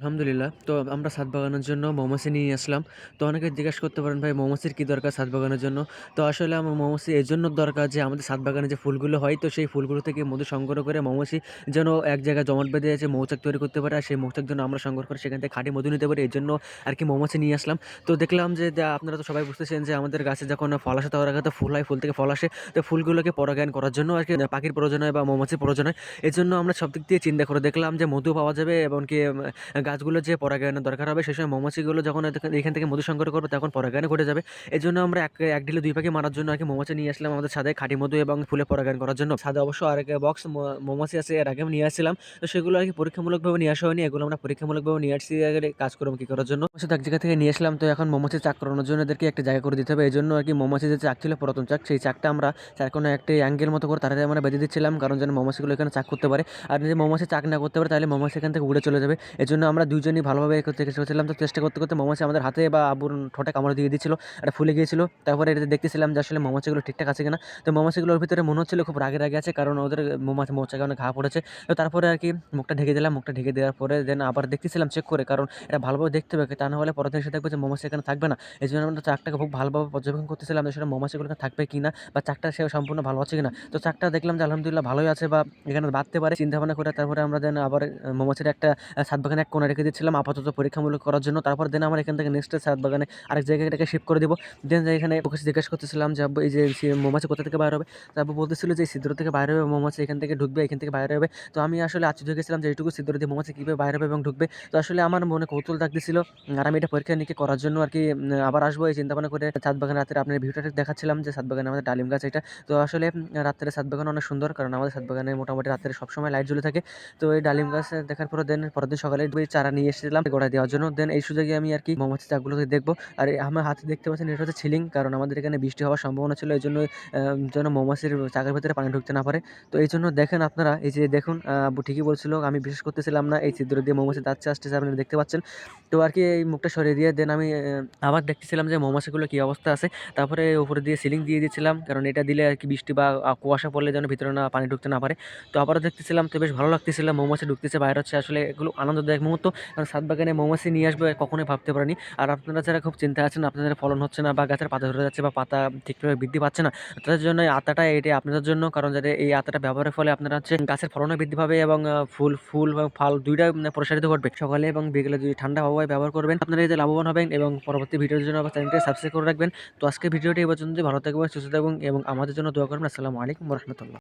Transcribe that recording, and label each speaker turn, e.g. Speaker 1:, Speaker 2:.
Speaker 1: আলহামদুলিল্লাহ। তো আমরা ছাদ বাগানোর জন্য মৌমাছি নিয়ে আসলাম। তো অনেকে জিজ্ঞেস করতে পারেন ভাই মৌমাছির কী দরকার ছাদ বাগানোর জন্য? তো আসলে আমার মৌমাছি জন্য দরকার যে আমাদের ছাদ বাগানে যে ফুলগুলো হয় তো সেই ফুলগুলো থেকে মধু সংগ্রহ করে মৌমাছি যেন এক জায়গায় জমাট বেঁধে আছে মৌচাক তৈরি করতে পারে। আর সেই মৌচাক যেন আমরা সংগ্রহ করে সেখান থেকে খাঁটি মধু নিতে পারি এর জন্য আর কি মৌমাছি নিয়ে আসলাম। তো দেখলাম যে আপনারা তো সবাই বুঝতেছেন যে আমাদের গাছে যখন ফল আসে তখন তো ফুল হয়, ফুল থেকে ফল আসে। তো ফুলগুলোকে পরাগায়ন করার জন্য আর কি পাখির প্রয়োজন হয় বা মৌমাছির প্রয়োজন হয়। এজন্য আমরা সব দিক দিয়ে চিন্তা করে দেখলাম যে মধু পাওয়া যাবে এমনকি গাছগুলো যে পরাগায়নের দরকার হবে, সেই সময় মৌমাছিগুলো যখন এখান থেকে মধু সংগ্রহ করবে, তখন পরাগায়নও ঘটে যাবে। এই জন্য আমরা এক এক ঢিলে দুই পাখি মারার জন্য আর কি মৌমাছি নিয়ে আসলাম আমাদের ছাদে, খাঁটি মধু এবং ফুলে পরাগায়ন করার জন্য। ছাদে অবশ্য আরেক বক্স ম, মৌমাছি আছে, এর আগে আমি নিয়ে আসছিলাম। তো সেগুলো আর কি পরীক্ষামূলকভাবে নিয়ে আসা হয়নি। এগুলো আমরা পরীক্ষামূলকভাবে নিয়ে আসছি আগে কাজকর্ম কি করার জন্য। শুধু এক জায়গা থেকে নিয়ে আসলাম, তো এখন মৌমাছি চাক করানোর জন্য এদেরকে একটা জায়গা করে দিতে হবে। এই জন্য আর কি মৌমাছি যে চাক ছিল পুরাতন চাক, সেই চাকটা আমরা চার কোণায় একটি অ্যাঙ্গেল মতো করে তাড়াতাড়ি আমরা বেঁধে দিচ্ছিলাম, কারণ যেন মৌমাছিগুলো এখানে চাক করতে পারে। আর যদি মৌমাছি চাক না করতে পারে, তাহলে মৌমাছি এখান থেকে উড়ে চলে যাবে। এই জন্য আমরা দুইজনই ভালোভাবে করতে চেষ্টা করছিলাম। তো চেষ্টা করতে, করতে মৌমাছি আমাদের হাতে বা আবুর ঠোঁটে কামড় দিয়ে দিচ্ছিল। এটা ফুলে গিয়েছিল। তারপরে এটা দেখতেছিলাম যে আসলে মৌমাছিগুলো ঠিকঠাক আছে কিনা। তো মৌমাছিগুলোর ভিতরে মনে হচ্ছিল খুব রাগে, রাগে আছে কারণ ওদের মৌমাছি মৌচাকে অনেক ঘা পড়েছে। তো তারপরে আর কি মুখটা ঢেকে দিলাম। মুখটা ঢেকে দেওয়ার পরে দেন আবার দেখতেছিলাম চেক করে কারণ এটা ভালোভাবে দেখতে হবে। তা না হলে দিন এসে দেখব যে মৌমাছি এখানে থাকবে না। এই জন্য আমরা চাকটাকে খুব ভালোভাবে পর্যবেক্ষণ করতেছিলাম যে আসলে মৌমাছিগুলো থাকবে কিনা বা চাকটা সে সম্পূর্ণ ভালো আছে কিনা। তো চাকটা দেখলাম যে আলহামদুলিল্লাহ ভালোই আছে বা এখানে বাঁধতে পারে। চিন্তা ভাবনা করে তারপরে আমরা দেন আবার মৌমাছির একটা ছাদ বাগানে এক কোণায় রেখে দিচ্ছিলাম আপাতত পরীক্ষামূলক করার জন্য। তারপর দেন আমার এখান থেকে নেক্সট ছাদ বাগানে আরেক জায়গায় এটাকে শিফট করে দিব। দেন এখানে ওকে জিজ্ঞেস করতেছিলাম যে এই যে মৌমাছি কোথা থেকে বাইর হবে? তারপর বলতেছিল যে ছিদ্র থেকে বাইরে হবে মৌমাছি এখান থেকে ঢুকবে, এখান থেকে বাইরে হবে। তো আমি আসলে আশ্চর্য গেছিলাম যে এইটুকু ছিদ্র দিয়ে মৌমাছি কীভাবে বাইরে হবে এবং ঢুকবে। তো আসলে আমার মনে কৌতূহল থাকতেছিল আর আমি এটা পরীক্ষা নিকে করার জন্য আর কি আবার আসব এই চিন্তা ভাবনা করে ছাদ বাগানে রাতের আপনার ভিউটা দেখাচ্ছিলাম যে ছাদ বাগানে আমাদের ডালিম গাছ এটা। তো আসলে রাত্রে ছাদ বাগান অনেক সুন্দর কারণ আমাদের ছাদ বাগানে মোটামুটি রাত্রে সবসময় লাইট জ্বলে থাকে। তো এই ডালিম গাছ দেখার পরে দেন পরের দিন সকালে চারা নিয়ে এসেছিলাম গোড়ায় দেওয়ার জন্য। দেন এই সুযোগে আমি আর কি মৌমাছির চাকগুলোকে দেখব। আর আমার হাতে দেখতে পাচ্ছেন, এটা হচ্ছে ছিলিং, কারণ আমাদের এখানে বৃষ্টি হওয়ার সম্ভাবনা ছিল এই জন্য যেন মৌমাছির চাকের ভেতরে পানি ঢুকতে না পারে। তো এই জন্য দেখেন আপনারা, এই যে দেখুন ঠিকই বলছিল, আমি বিশ্বাস করতেছিলাম না এই ছিদ্র দিয়ে মৌমাছি যাচ্ছে, আসতেছে, আপনারা দেখতে পাচ্ছেন। তো আর কি এই মুখটা সরিয়ে দিয়ে দেন আমি আবার দেখতেছিলাম যে মৌমাছিগুলো কী অবস্থা আছে। তারপরে উপরে দিয়ে সিলিং দিয়ে দিয়েছিলাম, কারণ এটা দিলে আর কি বৃষ্টি বা কুয়াশা পড়লে যেন ভিতরে না পানি ঢুকতে না পারে। তো আবারও দেখতেছিলাম, তো বেশ ভালো লাগতেছিল, মৌমাছি ঢুকতেছে, বাইরে হচ্ছে আসলে এগুলো আনন্দদায়ক মুহূর্ত। কারণ ছাদ বাগানে মৌমাছি নিয়ে আসবে কখনোই ভাবতে পারিনি। আর আপনারা যারা খুব চিন্তায় আছেন আপনাদের ফলন হচ্ছে না বা গাছের পাতা ধরে যাচ্ছে বা পাতা ঠিকভাবে বৃদ্ধি পাচ্ছে না। তাদের জন্য আতাটা এটাই আপনাদের জন্য কারণ যাতে এই আতাটা ব্যবহারের ফলে আপনারা হচ্ছে গাছের ফলনও বৃদ্ধি পাবে এবং ফুল ফুল এবং ফল ২ টাই প্রসারিত ঘটবে। সকালে এবং বিকেলে যদি ঠান্ডা আবহাওয়ায় ব্যবহার করবেন আপনারা এতে লাভবান হবেন এবং পরবর্তী ভিডিওর জন্য আমার চ্যানেলটি সাবস্ক্রাইব করে রাখবেন। তো আজকের ভিডিওটি এই পর্যন্তই ভালো থাকবেন, সুস্থ থাকবেন এবং আমাদের জন্য দোয়া করবেন। আসসালামু আলাইকুম রাহমাতুল্লাহ।